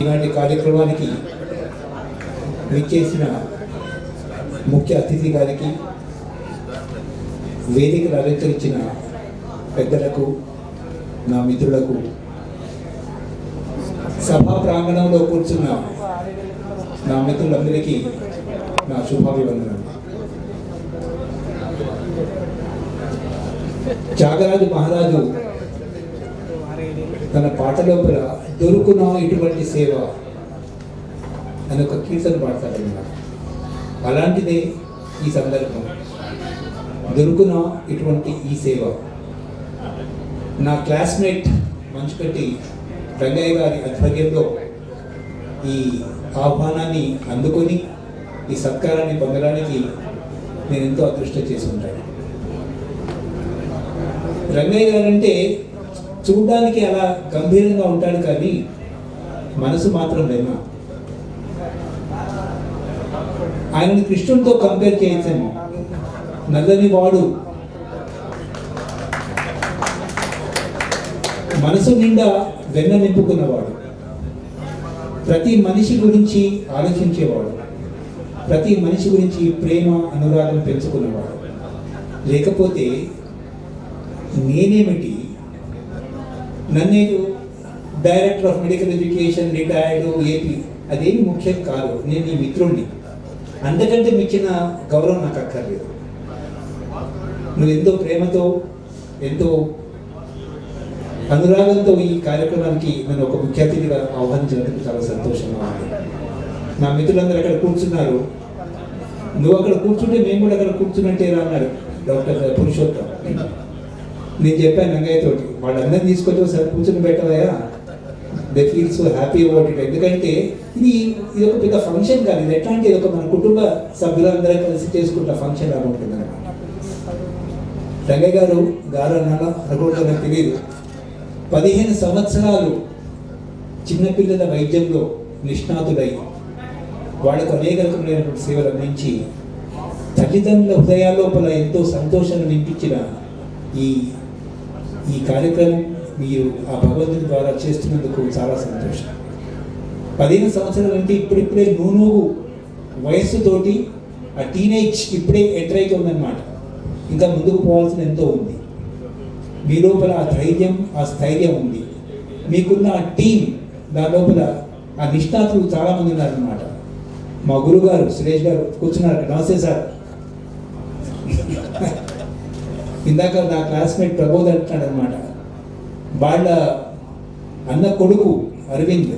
ఇలాంటి కార్యక్రమానికి విచ్చేసిన ముఖ్య అతిథి గారికి వేదికలు అలంకరించిన పెద్దలకు నా మిత్రులకు సభా ప్రాంగణంలో కూర్చున్న నా మిత్రులందరికీ నా శుభాభివందనలు. త్యాగరాజు మహారాజు తన పాట లోపల దొరుకున ఇటువంటి సేవ? అని ఒక కీర్తన పాడతాడన్నమాట అలాంటిదే ఈ సందర్భం. దొరుకున ఇటువంటి ఈ సేవ? నా క్లాస్మేట్ మంచుకట్టి రంగయ్య గారి ఆధ్వర్యంలో ఈ ఆహ్వానాన్ని అందుకొని ఈ సత్కారాన్ని పొందడానికి నేను ఎంతో అదృష్టం చేసి ఉంటాను రంగయ్య గారంటే చూడడానికి అలా గంభీరంగా ఉంటాడు కానీ మనసు మాత్రం వెన్న ఆయనను కృష్ణుడితో కంపేర్ చేయించాము నల్లని వాడు. మనసు నిండా వెన్న నింపుకున్నవాడు. ప్రతి మనిషి గురించి ఆలోచించేవాడు. ప్రతి మనిషి గురించి ప్రేమ అనురాగం పెంచుకున్నవాడు. లేకపోతే నేనేమిటి? నన్నేదు director of medical education retired AP అదేమి ముఖ్యం కాదు. నేను నీ మిత్రుణ్ణి. అంతకంటే మించిన గౌరవం నాకు అక్కర్లేదు. నువ్వు ఎంతో ప్రేమతో ఎంతో అనురాగంతో ఈ కార్యక్రమానికి నన్ను ఒక ముఖ్య అతిథిగా ఆహ్వానించినందుకు చాలా సంతోషంగా ఉంది. నా మిత్రులందరూ అక్కడ కూర్చున్నారు. నువ్వు అక్కడ కూర్చుంటే మేము కూడా అక్కడ కూర్చున్నట్టే రా అన్నాడు డాక్టర్ పురుషోత్తం. నేను చెప్పాను రంగయ్య తోటి వాళ్ళందరినీ తీసుకొచ్చి ఒకసారి కూర్చుని పెట్టవయ్యా. They feel so happy about it ఎందుకంటే ఇది ఇది ఒక పెద్ద ఫంక్షన్ కాదు. ఇది ఎట్లా అంటే ఇది ఒక మన కుటుంబ సభ్యులందరూ కలిసి చేసుకుంటా ఫంక్షన్ లాగా ఉంటుంది అనమాట రంగయ్య గారు గారు అన్నాలో అనుకుంటా నాకు తెలియదు. పదిహేను సంవత్సరాలు చిన్నపిల్లల వైద్యంలో నిష్ణాతుడై వాళ్ళకు అనేక రకమైనటువంటి సేవలు అందించి తల్లిదండ్రుల హృదయాలోపల ఎంతో సంతోషాన్ని నింపించిన ఈ ఈ కార్యక్రమం మీరు ఆ భగవంతుని ద్వారా చేస్తున్నందుకు చాలా సంతోషం. పదిహేను సంవత్సరాలు అంటే ఇప్పుడిప్పుడే నూనూ వయస్సుతోటి ఆ టీనేజ్ ఇప్పుడే ఎంటర్ అవుతుందన్నమాట ఇంకా ముందుకు పోవాల్సిన ఎంతో ఉంది. మీ లోపల ఆ ధైర్యం ఆ స్థైర్యం ఉంది. మీకున్న ఆ టీం దాని లోపల ఆ నిష్ణాతులు చాలామంది ఉన్నారనమాట మా గురుగారు సురేష్ గారు కూర్చున్నారు నమస్తే సార్. ఇందాక నా క్లాస్మేట్ ప్రబోధ్ అంటున్నాడు అనమాట వాళ్ళ అన్న కొడుకు అరవింద్.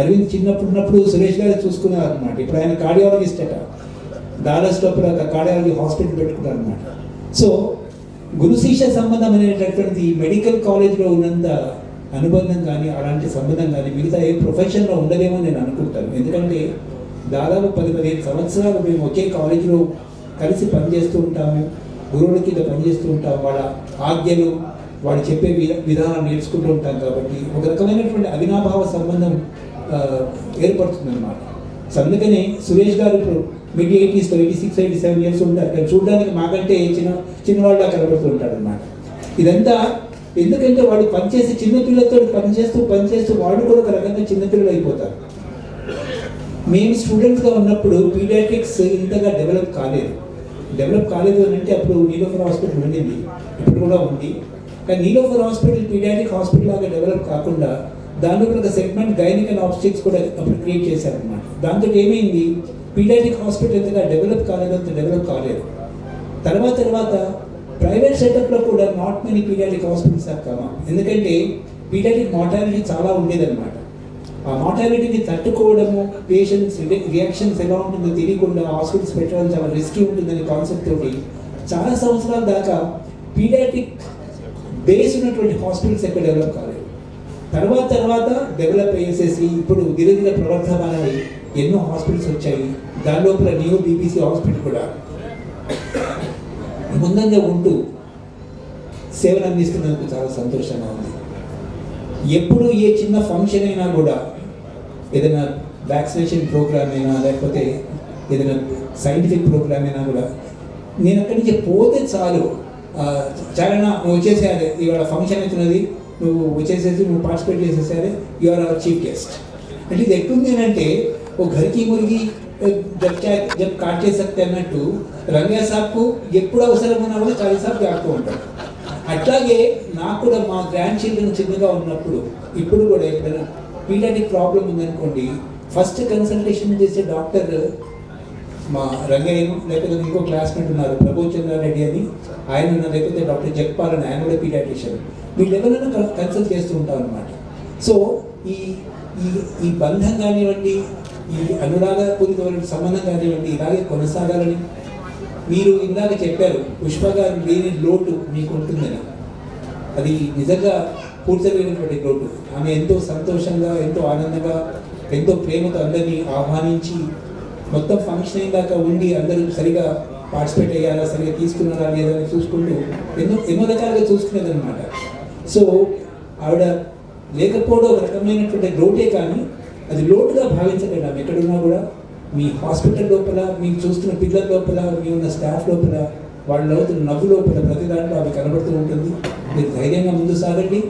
అరవింద్ చిన్నప్పుడున్నప్పుడు సురేష్ గారు చూసుకున్నారు అనమాట ఇప్పుడు ఆయన కార్డియాలజిస్ట్ అట. దాదాపు లోపల ఒక కార్డియాలజీ హాస్పిటల్ పెట్టుకున్నారు అనమాట సో గురు శిష్య సంబంధం అనేటటువంటిది మెడికల్ కాలేజ్లో ఉన్నంత అనుబంధం కానీ అలాంటి సంబంధం కానీ మిగతా ఏ ప్రొఫెషన్లో ఉండదేమో నేను అనుకుంటాను. ఎందుకంటే దాదాపు పది పదిహేను సంవత్సరాలు మేము ఒకే కాలేజీలో కలిసి పనిచేస్తూ ఉంటాము. గురువుల కింద పనిచేస్తూ ఉంటాం వాళ్ళ ఆజ్ఞలు వాళ్ళు చెప్పే విధానం నేర్చుకుంటూ ఉంటాం కాబట్టి ఒక రకమైనటువంటి అవినాభావ సంబంధం ఏర్పడుతుంది అనమాట సో అందుకనే సురేష్ గారు ఇప్పుడు mid eighties eighty six eighty seven years ఉంటారు కానీ చూడడానికి మాకంటే చిన్న చిన్నవాళ్ళ కనబడుతూ ఉంటాడు అనమాట ఇదంతా ఎందుకంటే వాడు పనిచేసి చిన్నపిల్లలతో పనిచేస్తూ పనిచేస్తూ వాడు కూడా ఒక రకంగా చిన్నపిల్లలు అయిపోతారు. మేము స్టూడెంట్స్గా ఉన్నప్పుడు పీడియాట్రిక్స్ ఇంతగా డెవలప్ కాలేదు. డెవలప్ కాలేదు అని అంటే అప్పుడు నీలోఫర్ హాస్పిటల్ ఉండింది. ఇప్పుడు కూడా ఉంది. కానీ నీలోఫర్ హాస్పిటల్ పీడియాటిక్ హాస్పిటల్ లాగా డెవలప్ కాకుండా దాంట్లో ఒక సెగ్మెంట్ గైనిక్ అండ్ ఆబ్స్టిక్స్ కూడా అప్పుడు క్రియేట్ చేశారనమాట దాంతో ఏమైంది? పీడియాటిక్ హాస్పిటల్ ఎంతగా డెవలప్ కాలేదు అంత డెవలప్ కాలేదు. తర్వాత తర్వాత ప్రైవేట్ సెటప్లో కూడా not many paediatric hospitals are కమా ఎందుకంటే పీడియాటిక్ మార్టాలిటీ చాలా ఉండేదన్నమాట. మార్టాలిటీని తట్టుకోవడము పేషెంట్స్ రియాక్షన్స్ ఎలా ఉంటుందో తెలియకుండా హాస్పిటల్స్ పెట్టడం చాలా రిస్కీ ఉంటుందనే కాన్సెప్ట్ తోటి చాలా సంవత్సరాల దాకా పీడియాటిక్ బేస్ ఉన్నటువంటి హాస్పిటల్స్ ఎక్కడ డెవలప్ కాలేదు. తర్వాత తర్వాత డెవలప్ అయ్యేసేసి ఇప్పుడు దినదిన ప్రవర్ధమానమై ఎన్నో హాస్పిటల్స్ వచ్చాయి. దాని లోపల న్యూ బీబీసీ హాస్పిటల్ కూడా ముందంగా ఉంటూ సేవలు అందిస్తున్నందుకు చాలా సంతోషంగా ఉంది. ఎప్పుడు ఏ చిన్న ఫంక్షన్ అయినా కూడా ఏదైనా వ్యాక్సినేషన్ ప్రోగ్రామ్ అయినా లేకపోతే ఏదైనా సైంటిఫిక్ ప్రోగ్రామ్ అయినా కూడా నేను అక్కడి నుంచి పోతే చాలు. ఆ, చాలా నువ్వు వచ్చేసేయాలి ఇవాళ ఫంక్షన్ అవుతున్నది నువ్వు వచ్చేసేసి నువ్వు participate చేసేసేయాలి you are our chief guest అంటే ఇది ఎట్టుంది అంటే ఓ గరికి మురిగి జబ్ జబ్ కాట్ చేసక్తే అన్నట్టు రంగయ్య సాబ్కు ఎప్పుడు అవసరం ఉన్నా కూడా చాలా సాబ్ జాగ్తూ ఉంటాడు. అట్లాగే నాకు కూడా మా గ్రాండ్ చిల్డ్రన్ చిన్నగా ఉన్నప్పుడు ఇప్పుడు కూడా ఎప్పుడైనా పీడియాటిక్ ప్రాబ్లం ఉందనుకోండి. ఫస్ట్ కన్సల్టేషన్ చేసే డాక్టర్ మా రంగయ్య లేకపోతే ఇంకో క్లాస్మేట్ ఉన్నారు ప్రభు చంద్రారెడ్డి అని. ఆయన ఉన్నారు లేకపోతే డాక్టర్ జగ్పాల్ ఆయన కూడా పీడియాట్రిషియన్ వీళ్ళు ఎవరైనా కన్సల్ట్ చేస్తూ ఉంటాం అనమాట సో ఈ ఈ ఈ బంధం కానివ్వండి ఈ అనురాగపూరితమైన సంబంధం కానివ్వండి ఇలాగే కొనసాగాలని మీరు ఇందాక చెప్పారు పుష్ప గారు లేని లోటు మీకు ఉంటుందని. అది నిజంగా కూర్చోలేనటువంటి లోటు ఆమె ఎంతో సంతోషంగా ఎంతో ఆనందంగా ఎంతో ప్రేమతో అందరినీ ఆహ్వానించి మొత్తం ఫంక్షన్ అయ్యాక ఉండి అందరూ సరిగా పార్టిసిపేట్ అయ్యారా సరిగా తీసుకున్నారా లేదా అని చూసుకుంటూ ఎన్నో ఎన్నో రకాలుగా చూసుకునేది అనమాట సో ఆవిడ లేకపోవడం ఒక రకమైనటువంటి లోటే కానీ అది లోటుగా భావించకండి ఆమె ఎక్కడున్నా కూడా. మీ హాస్పిటల్ లోపల మీకు చూస్తున్న పిల్లల లోపల మీ ఉన్న స్టాఫ్ లోపల వాళ్ళు అవుతున్న నవ్వు లోపల ప్రతి దాంట్లో అవి కనబడుతూ ఉంటుంది. మీరు ధైర్యంగా ముందు సాగండి.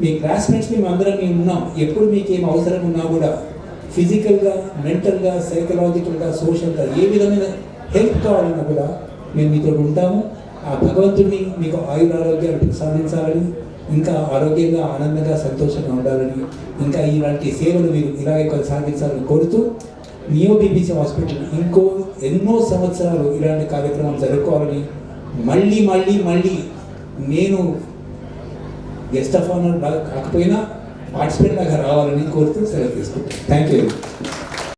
మీ క్లాస్మేట్స్ మేము అందరం మేము ఉన్నాం. ఎప్పుడు మీకు ఏం అవసరం ఉన్నా కూడా ఫిజికల్గా మెంటల్గా సైకలాజికల్గా సోషల్గా ఏ విధమైన హెల్ప్ కావాలన్నా కూడా మేము మీతో ఉంటాము. ఆ భగవంతుడిని మీకు ఆయుర ఆరోగ్యాలు సాధించాలని ఇంకా ఆరోగ్యంగా ఆనందంగా సంతోషంగా ఉండాలని ఇంకా ఇలాంటి సేవలు మీరు ఇలాగే కొనసాగించాలని కోరుతూ నియో బీబీసీ హాస్పిటల్ ఇంకో ఎన్నో సంవత్సరాలు ఇలాంటి కార్యక్రమాలు జరుపుకోవాలని మళ్ళీ మళ్ళీ మళ్ళీ నేను గెస్ట్ ఆఫ్ ఆనర్ కాకపోయినా పార్టిసిపేట్ లాగా రావాలని కోరుతూ సెలవు తీసుకుంటాను థ్యాంక్ యూ